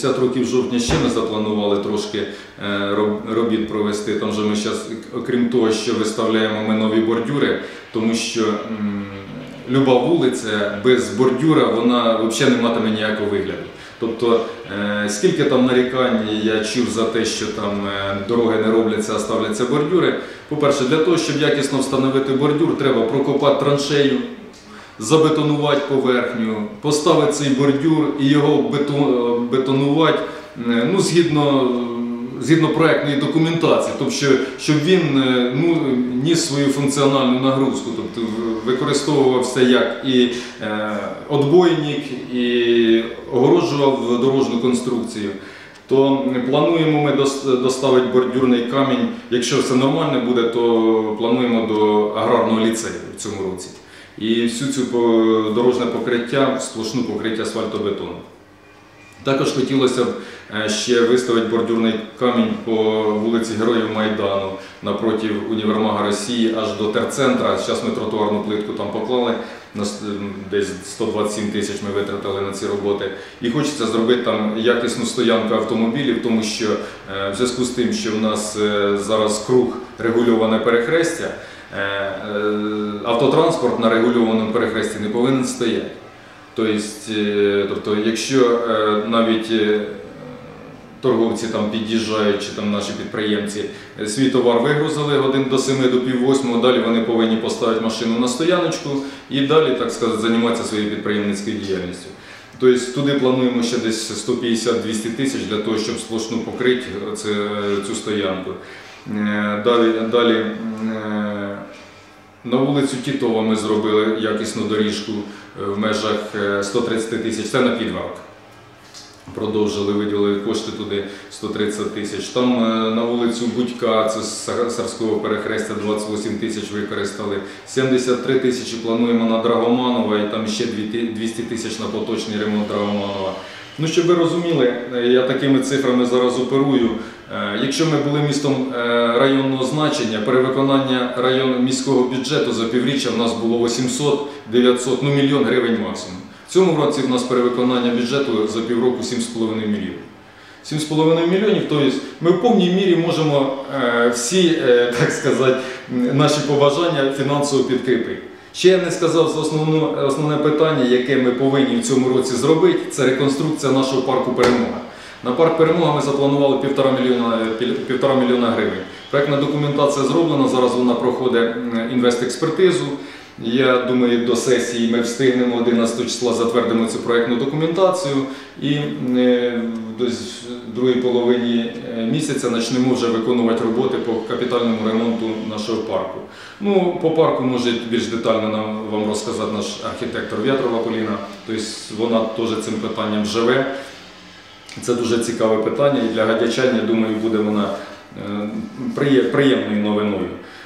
50 років жовтня ще ми запланували трошки е, робіт провести. Там же ми зараз, окрім того, що виставляємо ми нові бордюри, тому що люба вулиця без бордюра вона взагалі не матиме ніякого вигляду. Тобто, е, скільки там нарікань я чув за те, що там е, дороги не робляться, а ставляться бордюри. По-перше, для того, щоб якісно встановити бордюр, треба прокопати траншею, забетонувати поверхню, поставити цей бордюр і його бетонувати е, ну, згідно, згідно проектної документації, тобто, щоб він е, ну, ніс свою функціональну нагрузку, тобто використовувався як і е, отбойник, і огороджував дорожню конструкцію. То плануємо ми доставити бордюрний камінь. Якщо все нормально буде, то плануємо до аграрного ліцею в цьому році. І всю цю дорожне покриття, сплошну покриття асфальтобетону. Також хотілося б е, ще виставити бордюрний камінь по вулиці Героїв Майдану напроти універмага Росії аж до терцентра. Зараз ми тротуарну плитку там поклали. Десь 127 тисяч ми витратили на ці роботи. І хочеться зробити там якісну стоянку автомобілів, тому що е, в зв'язку з тим, що в нас е, зараз круг регульоване перехрестя, автотранспорт на регульованому перехресті не повинен стояти. Тобто, е, тобто якщо е, навіть е, торговці там під'їжджають, чи там наші підприємці е, свій товар вигрузили годин до 7 до пів восьмого, далі вони повинні поставити машину на стояночку і далі, так сказати, займатися своєю підприємницькою діяльністю. Тобто туди плануємо ще десь 150-200 тисяч для того, щоб сплошну покрити цю стоянку. Е, Далі, далі е, на вулицю Тітова ми зробили якісну доріжку е, в межах е, 130 тисяч. Це на підварк. Продовжили, виділили кошти туди 130 тисяч. Там на вулицю Будька, це з Сарського перехрестя 28 тисяч використали. 73 тисячі плануємо на Драгоманова і там ще 200 тисяч на поточний ремонт Драгоманова. Ну, щоб ви розуміли, я такими цифрами зараз оперую. Е, Якщо ми були містом е, районного значення, перевиконання район міського бюджету за півріччя в нас було 800, 900, ну мільйон гривень максимум. В цьому році в нас перевиконання бюджету за півроку 7,5 мільйонів. 7,5 мільйонів, тобто ми в повній мірі можемо е, всі, так сказати, наші побажання фінансово підкріпити. Ще я не сказав за основне питання, яке ми повинні в цьому році зробити, це реконструкція нашого парку Перемога. На парк Перемога ми запланували півтора мільйона, півтора мільйона гривень. Проектна документація зроблена, зараз вона проходить інвестекспертизу. Я думаю, до сесії ми встигнемо 11 числа затвердимо цю проектну документацію і е, в другій половині е, місяця почнемо вже виконувати роботи по капітальному ремонту нашого парку. Ну, по парку може більш детально нам вам розказати наш архітектор В'ятрова Поліна. Тобто вона теж цим питанням живе. Це дуже цікаве питання і для гадячан, я думаю, буде вона е, приємною новиною.